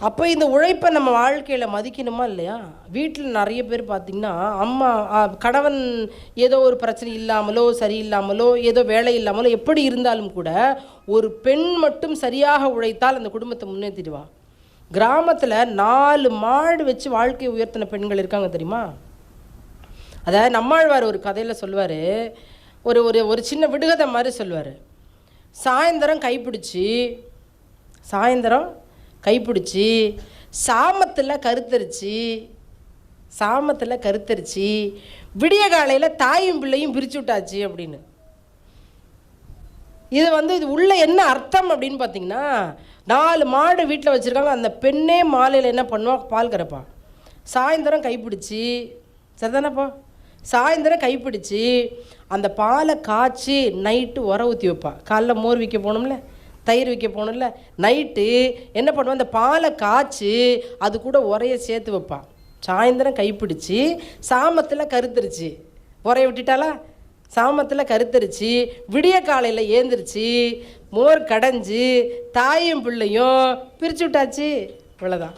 அப்போ இந்த உழைப்பை நம்ம வாழ்க்கையில் மதிக்கணுமா இல்லையா? வீட்டில் நிறைய பேர் பார்த்திங்கன்னா அம்மா கணவன் ஏதோ ஒரு பிரச்சனை இல்லாமலோ சரியில்லாமலோ ஏதோ வேலை இல்லாமலோ எப்படி இருந்தாலும் கூட ஒரு பெண் மட்டும் சரியாக உழைத்தால் அந்த குடும்பத்தை முன்னேற்றிடுவா கிராமத்தில் நாலு மாடு வச்சு வாழ்க்கையை உயர்த்தின பெண்கள் இருக்காங்க தெரியுமா? அதாவது நம்மாழ்வார் ஒரு கதையில் சொல்லுவார். ஒரு ஒரு ஒரு சின்ன விடுகதை மாதிரி சொல்லுவார். சாயந்தரம் கைப்பிடிச்சி சாயந்தரம் கைப்பிடிச்சி சாமத்தில் கருத்தரிச்சு சாமத்தில் கருத்தரிச்சு விடிய காலையில் தாயும் பிள்ளையும் பிரிச்சு விட்டாச்சு அப்படின்னு. இது வந்து இது உள்ள என்ன அர்த்தம் அப்படின்னு பார்த்தீங்கன்னா நாலு மாடு வீட்டில் வச்சுருக்காங்க அந்த பெண்ணே மாலையில் என்ன பண்ணுவாள் பால் கறப்பா. சாயந்தரம் கைப்பிடிச்சி சரிதானப்பா? சாயந்தரம் கைப்பிடிச்சி அந்த பாலை காய்ச்சி நைட்டு உர ஊற்றி வைப்பா. காலைல மோர் விற்க போகணும்ல தயிர் விற்க போகணும்ல. நைட்டு என்ன பண்ணுவோம் அந்த பாலை காய்ச்சி அது கூட உரைய சேர்த்து வைப்பான் சாயந்தரம் கைப்பிடிச்சி சாமத்தில் கருத்துருச்சு. உரைய விட்டுட்டாளா? சாமத்தில் கருத்தரிச்சு விடிய காலையில் ஏந்திரிச்சு மோர் கடைஞ்சி தாயும் பிள்ளையும் பிரிச்சு விட்டாச்சு. இவ்வளோதான்